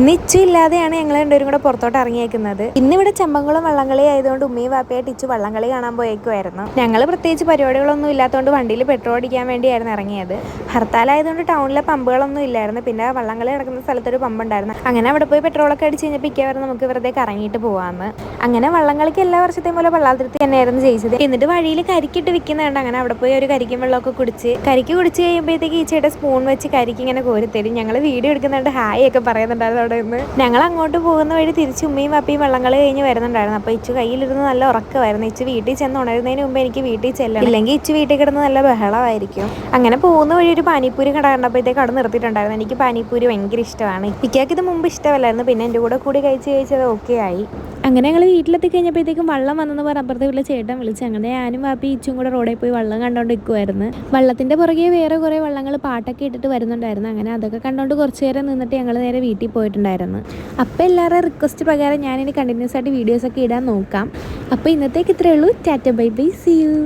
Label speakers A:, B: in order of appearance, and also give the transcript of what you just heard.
A: ഇന്ന് ഇല്ലാതെയാണ് ഞങ്ങൾ രണ്ടുപേരും കൂടെ പുറത്തോട്ട് ഇറങ്ങിയേക്കുന്നത്. ഇന്നിവിടെ ചെമ്പങ്കുളം വള്ളംകളി ആയതുകൊണ്ട് ഉമ്മയും വാപ്പയായിട്ട് ഇച്ചു വള്ളംകളി കാണാൻ പോയേക്കുമായിരുന്നു ഞങ്ങൾ പ്രത്യേകിച്ച് പരിപാടികളൊന്നും ഇല്ലാത്തതുകൊണ്ട് വണ്ടിയിൽ പെട്രോൾ അടിക്കാൻ വേണ്ടിയായിരുന്നു ഇറങ്ങിയത്. ഹർത്താലായതുകൊണ്ട് ടൗണിലെ പമ്പുകളൊന്നും ഇല്ലായിരുന്നു. പിന്നെ വള്ളംകളി നടക്കുന്ന സ്ഥലത്തൊരു പമ്പ് ഉണ്ടായിരുന്നു അങ്ങനെ അവിടെ പോയി പെട്രോൾ ഒക്കെ അടിച്ച് കഴിഞ്ഞപ്പോൾ ഇക്കവർ നമുക്ക് വെറുതെ കറങ്ങിയിട്ട് പോകാമെന്ന് അങ്ങനെ വള്ളംകളിക്ക് എല്ലാ വർഷത്തെയും പോലെ വള്ളാതിരുത്തി തന്നെയായിരുന്നു ജയിച്ചത്. എന്നിട്ട് വഴിയിൽ കരിക്കിട്ട് വിൽക്കുന്നുണ്ട് അങ്ങനെ അവിടെ പോയി ഒരു കരിക്കും വെള്ളമൊക്കെ കുടിച്ച് കരിക്ക് കുടിച്ച് കഴിയുമ്പോഴത്തേക്ക് ഈ ചേട്ടൻ സ്പൂൺ വെച്ച് കരിക്ക് ഇങ്ങനെ കോരിത്തരും. ഞങ്ങൾ വീഡിയോ എടുക്കുന്നുണ്ട്. ഹായ് ഒക്കെ പറയുന്നുണ്ടായിരുന്നു അവിടെ നിന്ന് ഞങ്ങൾ അങ്ങോട്ട് പോകുന്ന വഴി തിരിച്ച് ഉമ്മയും അപ്പയും വള്ളംകളി കഴിഞ്ഞ് വരുന്നുണ്ടായിരുന്നു. അപ്പോൾ ഇച്ചു കയ്യിലിരുന്ന് നല്ല ഉറക്കമായിരുന്നു. ഇച്ചു വീട്ടിൽ ചെന്ന് ഉണരുന്നതിന് മുമ്പ് എനിക്ക് വീട്ടിൽ ചെല്ലണം. ഇല്ലെങ്കിൽ ഇച്ചു വീട്ടിൽ കിടന്ന് നല്ല ബഹളമായിരിക്കും. അങ്ങനെ പോകുന്ന വഴി ഒരു പാനിപ്പൂരി കട കണ്ടപ്പോഴത്തേക്ക് അവിടെ നിർത്തിയിട്ടുണ്ടായിരുന്നു. എനിക്ക് പാനിപ്പൂരി ഭയങ്കര ഇഷ്ടമാണ്. ഇക്കാക്ക് ഇത് മുമ്പ് ഇഷ്ടമല്ലായിരുന്നു. പിന്നെ എന്റെ കൂടെ കൂടി കഴിച്ച് കഴിച്ചത് ഓക്കെ ആയി. അങ്ങനെ ഞങ്ങൾ വീട്ടിലെത്തി കഴിഞ്ഞപ്പോഴത്തേക്കും വള്ളം വന്നെന്ന് പറഞ്ഞ അപ്പുറത്തെ വീട്ടിലെ ചേട്ടൻ വിളിച്ചു. അങ്ങനെ ഞാനും വാപ്പി ഇച്ചും കൂടെ റോഡിൽ പോയി വള്ളം കണ്ടോണ്ട് നിൽക്കുമായിരുന്നു വള്ളത്തിന്റെ പുറകെ വേറെ കുറേ വള്ളങ്ങൾ പാട്ടൊക്കെ ഇട്ടിട്ട് വരുന്നുണ്ടായിരുന്നു. അങ്ങനെ അതൊക്കെ കണ്ടോണ്ട് കുറച്ച് നേരം നിന്നിട്ട് ഞങ്ങൾ നേരെ വീട്ടിൽ പോയിട്ടുണ്ടായിരുന്നു അപ്പോൾ എല്ലാവരുടെ റിക്വസ്റ്റ് പ്രകാരം ഞാനിനി കണ്ടിന്യൂസ് ആയിട്ട് വീഡിയോസൊക്കെ ഇടാൻ നോക്കാം. അപ്പോൾ ഇന്നത്തേക്ക് ഇത്രയേ ഉള്ളൂ. Tata bye by. See you